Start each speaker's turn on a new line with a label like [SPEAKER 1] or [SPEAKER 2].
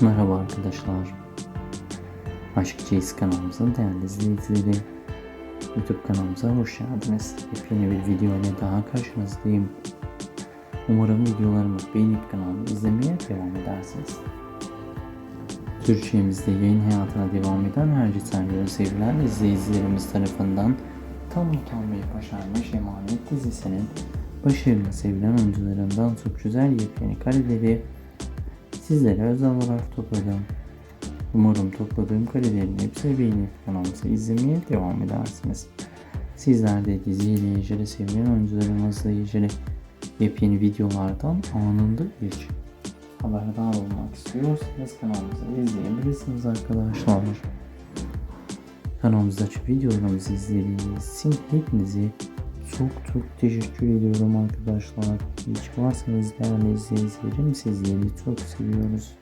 [SPEAKER 1] Merhaba arkadaşlar. Aşk Çeyiz kanalımızın değerli izleyicileri. YouTube kanalımıza hoş geldiniz. Yepyeni bir video ile daha karşınızdayım. Umarım videolarımı beğenip kanalımı izlemeye devam edersiniz. Türkçemizde yayın hayatına devam eden her citarları sevilen izleyicilerimiz tarafından tam utanmayı başarmış Emanet dizisinin başarılı sevilen oyuncularından çok güzel yepyeni kareleri sizlere özel olarak topladım. Umarım topladığım karelerin hepsini beğenip kanalımızı izlemeye devam edersiniz. Sizler de diziyle ilgili sevilen oyuncularımızla ilgili yepyeni videolardan anında ilk haberdar olmak istiyorsanız kanalımızı izleyebilirsiniz arkadaşlar. Kanalımızdaki videolarımızı izlediğiniz için hepinizi çok çok teşekkür ediyorum arkadaşlar. Ki varsınız değerli izleyicilerim. Sizleri çok seviyoruz.